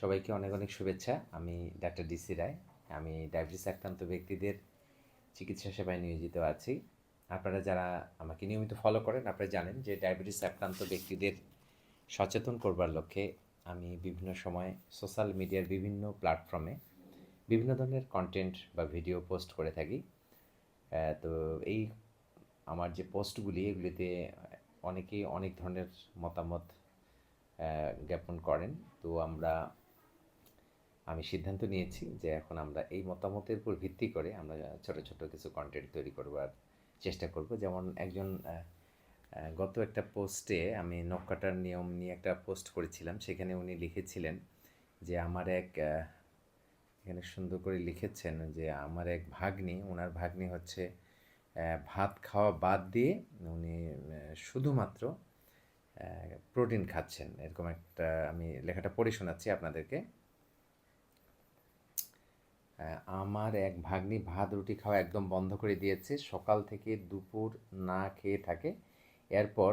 সবাইকে অনেক অনেক শুভেচ্ছা। আমি ডাক্তার ডিসি রায়। আমি ডায়াবেটিস আক্রান্ত ব্যক্তিদের চিকিৎসা সেবায় নিয়োজিত আছি। আপনারা যারা আমাকে নিয়মিত ফলো করেন, আপনারা জানেন যে ডায়াবেটিস আক্রান্ত ব্যক্তিদের সচেতন করবার লক্ষ্যে আমি বিভিন্ন সময় সোশ্যাল মিডিয়ার বিভিন্ন প্ল্যাটফর্মে বিভিন্ন ধরনের কন্টেন্ট বা ভিডিও পোস্ট করে থাকি। তো এই আমার যে পোস্টগুলি এগুলিতে অনেকেই অনেক ধরনের মতামত জ্ঞাপন করেন। তো আমরা আমি সিদ্ধান্ত নিয়েছি যে এখন আমরা এই মতামতের উপর ভিত্তি করে আমরা ছোট ছোট কিছু কন্টেন্ট তৈরি করবার চেষ্টা করব। যেমন একজন গত একটা পোস্টে আমি নখ কাটার নিয়ম নিয়ে একটা পোস্ট করেছিলাম। সেখানে উনি লিখেছিলেন যে, আমার এক এখানে সুন্দর করে লিখেছেন যে, আমার এক ভাগ্নি ওনার ভাগ্নি হচ্ছে ভাত খাওয়া বাদ দিয়ে উনি শুধুমাত্র প্রোটিন খাচ্ছেন। এরকম একটা আমি লেখাটা পড়ে শোনাচ্ছি আপনাদেরকে। আমার এক ভাগ্নি ভাত, রুটি খাওয়া একদম বন্ধ করে দিয়েছে। সকাল থেকে দুপুর না খেয়ে থাকে। এরপর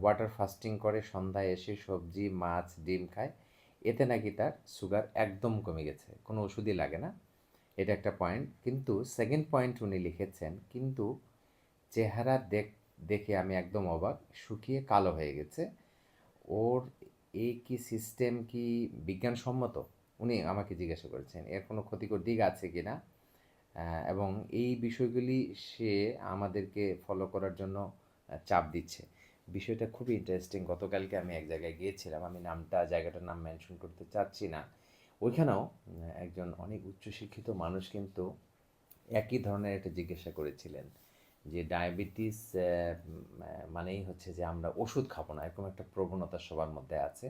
ওয়াটার ফাস্টিং করে, সন্ধ্যায় এসে সবজি, মাছ, ডিম খায়। এতে নাকি তার সুগার একদম কমে গেছে। কোনো ওষুধই লাগে না। এটা একটা পয়েন্ট কিন্তু সেকেন্ড পয়েন্ট উনি লিখেছেন, কিন্তু চেহারা দেখ, দেখে আমি একদম অবাক। শুকিয়ে কালো হয়ে গেছে। ওর এই কি সিস্টেম কি বিজ্ঞানসম্মত? উনি আমাকে জিজ্ঞাসা করেছেন, এর কোনো ক্ষতিকর দিক আছে কি না? এবং এই বিষয়গুলি সে আমাদেরকে ফলো করার জন্য চাপ দিচ্ছে। বিষয়টা খুবই ইন্টারেস্টিং গতকালকে আমি এক জায়গায় গিয়েছিলাম, আমি নামটা, জায়গাটার নাম মেনশন করতে চাচ্ছি না। ওইখানেও একজন অনেক উচ্চশিক্ষিত মানুষ কিন্তু একই ধরনের একটা জিজ্ঞাসা করেছিলেন যে, ডায়াবেটিস মানেই হচ্ছে যে আমরা ওষুধ খাব না। এরকম একটা প্রবণতা সবার মধ্যে আছে।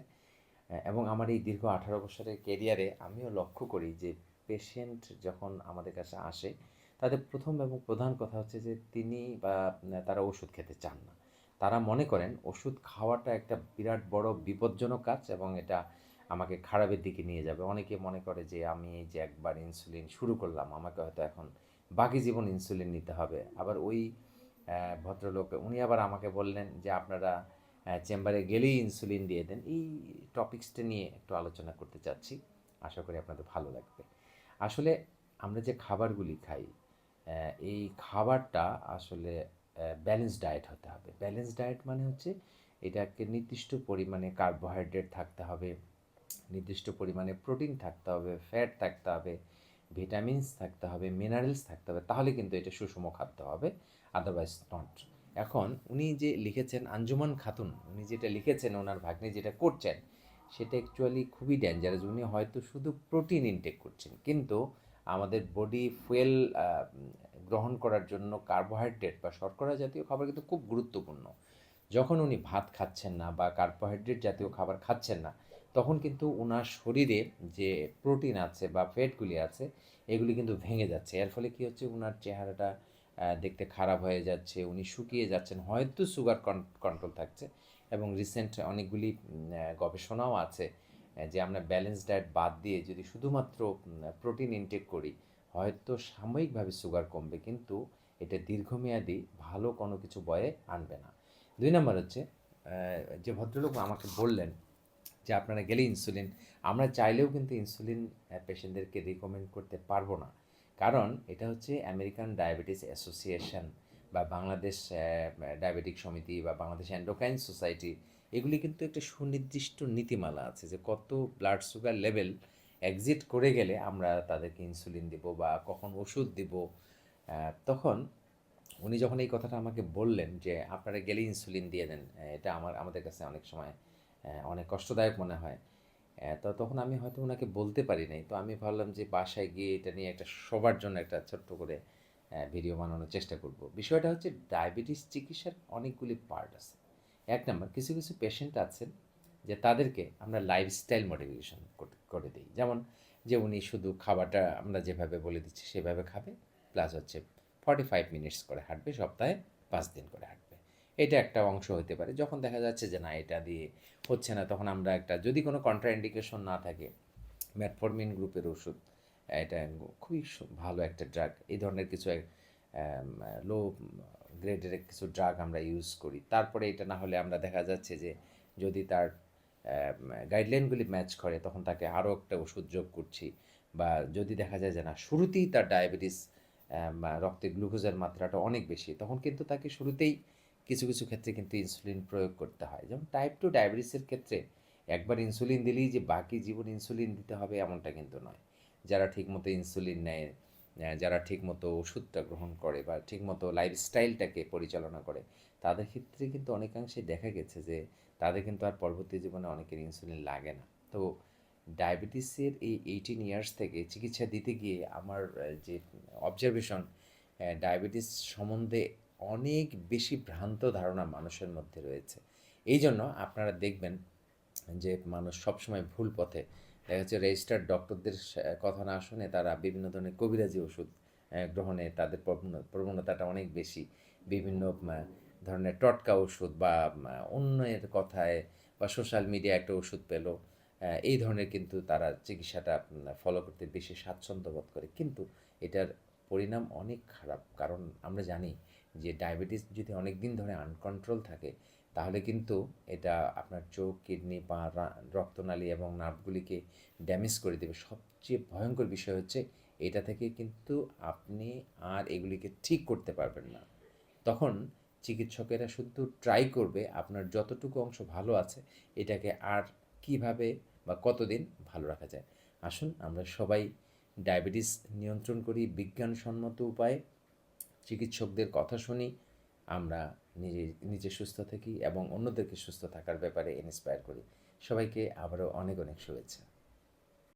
এবং আমার এই দীর্ঘ আঠারো বছরের কেরিয়ারে আমিও লক্ষ্য করি যে পেশেন্ট যখন আমাদের কাছে আসে, তাদের প্রথম এবং প্রধান কথা হচ্ছে যে তিনি বা তারা ওষুধ খেতে চান না। তারা মনে করেন ওষুধ খাওয়াটা একটা বিরাট বড় বিপজ্জনক কাজ এবং এটা আমাকে খারাপের দিকে নিয়ে যাবে। অনেকে মনে করে যে আমি এই যে একবার ইনসুলিন শুরু করলাম, আমাকে হয়তো এখন বাকি জীবন ইনসুলিন নিতে হবে। আবার ওই ভদ্রলোক, উনি আবার আমাকে বললেন যে আপনারা চেম্বারে গেলেই ইনসুলিন দিয়ে দেন। এই টপিক্সটা নিয়ে একটু আলোচনা করতে চাচ্ছি। আশা করি আপনাদের ভালো লাগবে। আসলে আমরা যে খাবারগুলি খাই এই খাবারটা আসলে ব্যালেন্স ডায়েট হতে হবে। ব্যালেন্স ডায়েট মানে হচ্ছে এটাকে নির্দিষ্ট পরিমাণে কার্বোহাইড্রেট থাকতে হবে, নির্দিষ্ট পরিমাণে প্রোটিন থাকতে হবে ফ্যাট থাকতে হবে ভিটামিনস থাকতে হবে মিনারেলস থাকতে হবে, তাহলে কিন্তু এটা সুষম খাদ্য হবে আদারওয়াইজ নট এখন উনি যে লিখেছেন আঞ্জুমান খাতুন, উনি যেটা লিখেছেন, ওনার ভাগ্নে যেটা করছেন, সেটা অ্যাকচুয়ালি খুবই ডেঞ্জারাস উনি হয়তো শুধু প্রোটিন ইনটেক করছেন, কিন্তু আমাদের বডি ফুয়েল গ্রহণ করার জন্য কার্বোহাইড্রেট বা শর্করা জাতীয় খাবার কিন্তু খুব গুরুত্বপূর্ণ। যখন উনি ভাত খাচ্ছেন না বা কার্বোহাইড্রেট জাতীয় খাবার খাচ্ছেন না, তখন কিন্তু ওনার শরীরে যে প্রোটিন আছে বা ফ্যাটগুলি আছে, এগুলি কিন্তু ভেঙে যাচ্ছে। এর ফলে কী হচ্ছে? ওনার চেহারাটা দেখতে খারাপ হয়ে যাচ্ছে, উনি শুকিয়ে যাচ্ছেন, হয়তো সুগার কন্ট্রোল থাকছে। এবং রিসেন্ট অনেকগুলি গবেষণাও আছে যে আমরা ব্যালেন্স ডায়েট বাদ দিয়ে যদি শুধুমাত্র প্রোটিন ইনটেক করি, হয়তো সাময়িকভাবে সুগার কমবে, কিন্তু এটা দীর্ঘমেয়াদী ভালো কোনো কিছু বয়ে আনবে না। দুই নম্বর হচ্ছে যে ভদ্রলোক আমাকে বললেন যে আপনারা গেলে ইনসুলিন আমরা চাইলেও কিন্তু ইনসুলিন পেশেন্টদেরকে রিকমেন্ড করতে পারব না। কারণ এটা হচ্ছে আমেরিকান ডায়াবেটিস অ্যাসোসিয়েশন বা বাংলাদেশ ডায়াবেটিক সমিতি বা বাংলাদেশ অ্যান্ডোকাইন সোসাইটি, এগুলি কিন্তু একটা সুনির্দিষ্ট নীতিমালা আছে যে কত ব্লাড সুগার লেভেল এক্সিট করে গেলে আমরা তাদেরকে ইনসুলিন দিব বা কখন ওষুধ দিব। তখন উনি যখন এই কথাটা আমাকে বললেন যে আপনারা গেলে ইনসুলিন দিয়ে দেন এটা আমার, আমাদের কাছে অনেক সময় অনেক কষ্টদায়ক মনে হয়। তো তখন আমি হয়তো ওনাকে বলতে পারি নাই। তো আমি ভাবলাম যে বাসায় গিয়ে এটা নিয়ে একটা সবার জন্য একটা ছোট্ট করে ভিডিও বানানোর চেষ্টা করব। বিষয়টা হচ্ছে ডায়াবেটিস চিকিৎসার অনেকগুলি পার্ট আছে। এক নম্বর, কিছু কিছু পেশেন্ট আছেন যে তাদেরকে আমরা লাইফস্টাইল মডিফিকেশন করে দিই। যেমন যে উনি শুধু খাবারটা আমরা যেভাবে বলে দিচ্ছি সেভাবে খাবে প্লাস হচ্ছে ফর্টি ফাইভ মিনিটস করে হাঁটবে, সপ্তাহে পাঁচ দিন করে হাঁটবে। এটা একটা অংশ হতে পারে। যখন দেখা যাচ্ছে যে না, এটা দিয়ে হচ্ছে না, তখন আমরা একটা, যদি কোনো কন্ট্রাইন্ডিকেশন না থাকে ম্যাটফরমিন গ্রুপের ওষুধ, এটা খুবই ভালো একটা ড্রাগ এই ধরনের কিছু লো গ্রেডের কিছু ড্রাগ আমরা ইউজ করি। তারপরে এটা না হলে আমরা দেখা যাচ্ছে যে, যদি তার গাইডলাইনগুলি ম্যাচ করে, তখন তাকে আরও একটা ওষুধ যোগ করছি। বা যদি দেখা যায় যে না, শুরুতেই তার ডায়াবেটিস রক্তে গ্লুকোজের মাত্রাটা অনেক বেশি, তখন কিন্তু তাকে শুরুতেই কিছু কিছু ক্ষেত্রে কিন্তু ইনসুলিন প্রয়োগ করতে হয়। যেমন টাইপ টু ডায়াবেটিসের ক্ষেত্রে একবার ইনসুলিন দিলেই যে বাকি জীবন ইনসুলিন দিতে হবে এমনটা কিন্তু নয়। যারা ঠিকমতো ইনসুলিন নেয় যারা ঠিকমতো ওষুধটা গ্রহণ করে বা ঠিকমতো লাইফস্টাইলটাকে পরিচালনা করে, তাদের ক্ষেত্রে কিন্তু অনেকাংশে দেখা গেছে যে তাদের কিন্তু আর পরবর্তী জীবনে অনেকের ইনসুলিন লাগে না। তো ডায়াবেটিসের এই এইটিন ইয়ার্স থেকে চিকিৎসা দিতে গিয়ে আমার যে অবজারভেশন ডায়াবেটিস সম্বন্ধে অনেক বেশি ভ্রান্ত ধারণা মানুষের মধ্যে রয়েছে। এই জন্য আপনারা দেখবেন যে মানুষ সবসময় ভুল পথে, দেখা যাচ্ছে রেজিস্টার্ড ডক্টরদের কথা না শুনে তারা বিভিন্ন ধরনের কবিরাজি ওষুধ গ্রহণে তাদের প্রবণ- প্রবণতাটা অনেক বেশি। বিভিন্ন ধরনের টটকা ওষুধ বা অন্যের কথায় বা সোশ্যাল মিডিয়া একটা ওষুধ পেল এই ধরনের কিন্তু তারা চিকিৎসাটা ফলো করতে বেশি স্বাচ্ছন্দ্য বোধ করে। কিন্তু এটার পরিণাম অনেক খারাপ। কারণ আমরা জানি যে ডায়াবেটিস যদি অনেক দিন ধরে আনকন্ট্রোল থাকে, তাহলে কিন্তু এটা আপনার চোখ, কিডনি, পা রক্তনালী এবং নার্ভগুলিকে ড্যামেজ করে দেবে। সবচেয়ে ভয়ঙ্কর বিষয় হচ্ছে এটা থেকে কিন্তু আপনি আর এগুলিকে ঠিক করতে পারবেন না। তখন চিকিৎসকেরা শুধু ট্রাই করবে আপনার যতটুকু অংশ ভালো আছে, এটাকে আর কীভাবে বা কতদিন ভালো রাখা যায়। আসুন আমরা সবাই ডায়াবেটিস নিয়ন্ত্রণ করি, বিজ্ঞানসম্মত উপায়ে। চিকিৎসকদের কথা শুনি, আমরা নিজে নিজে সুস্থ থাকি এবং অন্যদেরকে সুস্থ থাকার ব্যাপারে ইন্সপায়ার করি। সবাইকে আবারও অনেক অনেক শুভেচ্ছা।